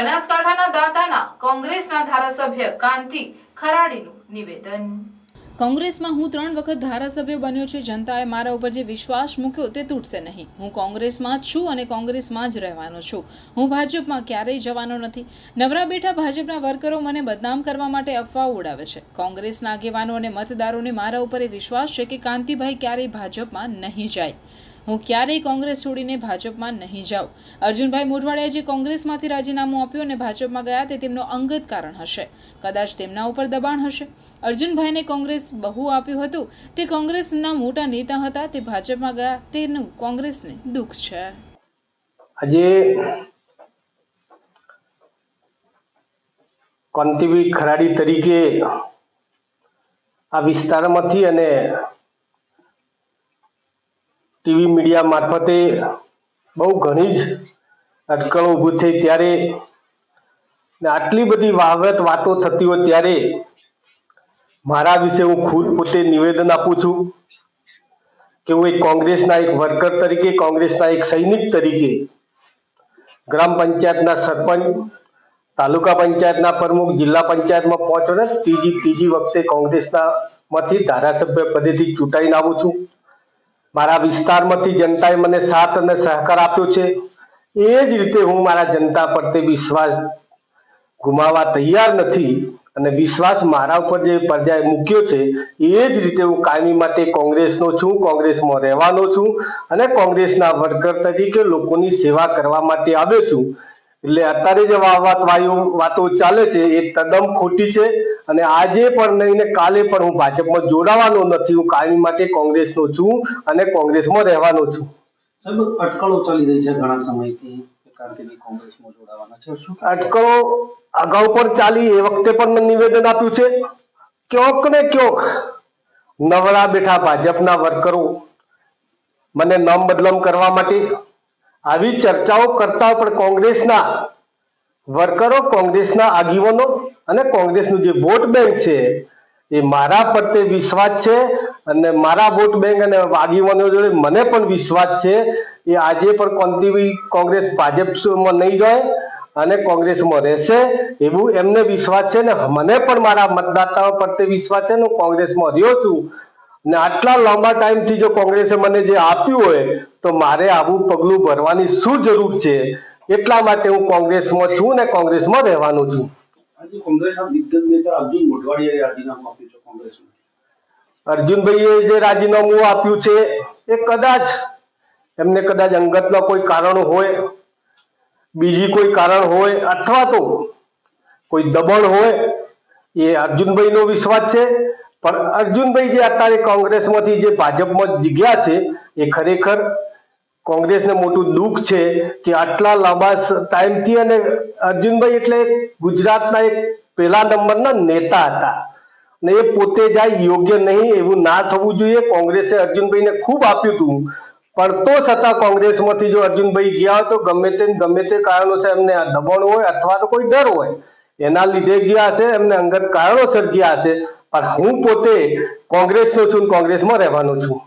બનાસકાંઠાના દાતાના કોંગ્રેસના ધારાસભ્ય કાંતિ ખરાડીનું નિવેદન. કોંગ્રેસમાં હું ત્રણ વખત ધારાસભ્ય બન્યો છું. જનતાએ મારા ઉપર જે વિશ્વાસ મૂક્યો તે તૂટશે નહીં. હું કોંગ્રેસમાં છું અને કોંગ્રેસમાં જ રહેવાનો છું. હું ભાજપમાં ક્યારેય જવાનો નથી. નવરા બેઠા ભાજપના વર્કરો મને બદનામ કરવા માટે અફવાઓ ઉડાવે છે. કોંગ્રેસના આગેવાનો અને મતદારોને મારા ઉપર એ વિશ્વાસ છે કે કાંતિભાઈ ક્યારેય ભાજપમાં નહીં જાય. હું ક્યારેય કોંગ્રેસ છોડીને ભાજપમાં નહીં જાઉં. અર્જુનભાઈ મોઢવાડિયાએ જે કોંગ્રેસમાંથી રાજીનામું આપ્યું અને ભાજપમાં ગયા તે તેમનો અંગત કારણ હશે. કદાચ તેમના ઉપર દબાણ હશે. અર્જુનભાઈને કોંગ્રેસ બહુ આપ્યું હતું. તે કોંગ્રેસના મોટા નેતા હતા. તે ભાજપમાં ગયા તેનું કોંગ્રેસને દુઃખ છે. આજે કોંતીવી ખરાડી તરીકે આ વિસ્તારમાંથી અને ટીવી મીડિયા મારફતે બહુ ઘણી જ અટકળો ઊભું થઈ. ત્યારે આટલી બધી વાવત વાતો થતી હોય ત્યારે મારા વિશે હું ખુદ પોતે નિવેદન આપું છું કે હું એક કોંગ્રેસના એક વર્કર તરીકે, કોંગ્રેસના એક સૈનિક તરીકે, ગ્રામ પંચાયતના સરપંચ, તાલુકા પંચાયતના પ્રમુખ, જિલ્લા પંચાયતમાં પહોંચો ને ત્રીજી ત્રીજી વખતે કોંગ્રેસના માંથી ધારાસભ્ય પદેથી ચૂંટાઈને આવું છું. મારા વિસ્તારમાંથી જનતાએ મને સાથ અને સહકાર આપ્યો છે. એ જ રીતે હું મારા જનતા પ્રત્યે વિશ્વાસ ગુમાવવા તૈયાર નથી અને વિશ્વાસ મારા ઉપર જે પ્રજાએ મૂક્યો છે, એ જ રીતે હું કાયમી માટે કોંગ્રેસનો છું, કોંગ્રેસમાં રહેવાનો છું અને કોંગ્રેસના વર્કર તરીકે લોકોની સેવા કરવા માટે આવ્યો છું. એટલે અત્યારે જે વાત વાયુ વાતો ચાલે છે, એ તદ્દન ખોટી છે અને આજે પણ નહીં ને કાલે પણ હું ભાજપમાં જોડાવાનો નથી. હું કાયમી માટે કોંગ્રેસનો છું અને કોંગ્રેસમાં રહેવાનો છું. ચાલી રહી ઘણા સમયથી અટકળો અગાઉ પણ ચાલી એ વખતે પણ મેં નિવેદન આપ્યું છે. ક્યોક ને ક્યોક નવરા બેઠા ભાજપના વર્કરો મને નામ બદલમ કરવા માટે આવી ચર્ચાઓ કરતા પણ કોંગ્રેસના વર્કરો કોંગ્રેસના આગેવાનો અને કોંગ્રેસનું જે વોટ બેંક છે, એ મારા પ્રત્યે વિશ્વાસ છે અને મારા વોટ બેંક અને આગેવાનો જોડે મને પણ વિશ્વાસ છે એ આજે પણ કોંતી કોંગ્રેસ ભાજપમાં નહીં જાય અને કોંગ્રેસમાં રહેશે એવું એમને વિશ્વાસ છે ને મને પણ મારા મતદાતાઓ પ્રત્યે વિશ્વાસ છે ને હું કોંગ્રેસમાં રહ્યો છું. ને આટલા લાંબા ટાઈમથી જો કોંગ્રેસે મને જે આપ્યું હોય, તો મારે આવું પગલું ભરવાની શું જરૂર છે? એટલા માટે હું કોંગ્રેસમાં છું ને કોંગ્રેસમાં રહેવાનું છું. અર્જુનભાઈએ જે રાજીનામું આપ્યું છે એ કદાચ એમને કદાચ અંગતના કોઈ કારણ હોય બીજી કોઈ કારણ હોય અથવા તો કોઈ દબાણ હોય એ અર્જુનભાઈનો વિશ્વાસ છે. પણ અર્જુનભાઈ જે અત્યારે કોંગ્રેસમાંથી જે ભાજપમાં જગ્યા છે એ ખરેખર કોંગ્રેસને મોટું દુઃખ છે કે આટલા લાંબા ટાઈમથી અને અર્જુનભાઈ એટલે ગુજરાતના એક પહેલા નંબરના નેતા હતા. ને એ પોતે જાય યોગ્ય નહીં એવું ના થવું જોઈએ. કોંગ્રેસે અર્જુનભાઈને ખૂબ આપ્યું હતું. પણ તો છતાં કોંગ્રેસમાંથી જો અર્જુનભાઈ ગયા તો ગમે તે ગમે તે કારણોસર એમને દબાણ હોય અથવા તો કોઈ ડર હોય. એના લીધે ગયા હશે, એમને અંગત કારણોસર ગયા હશે. પણ હું પોતે કોંગ્રેસનો છું કોંગ્રેસમાં રહેવાનો છું.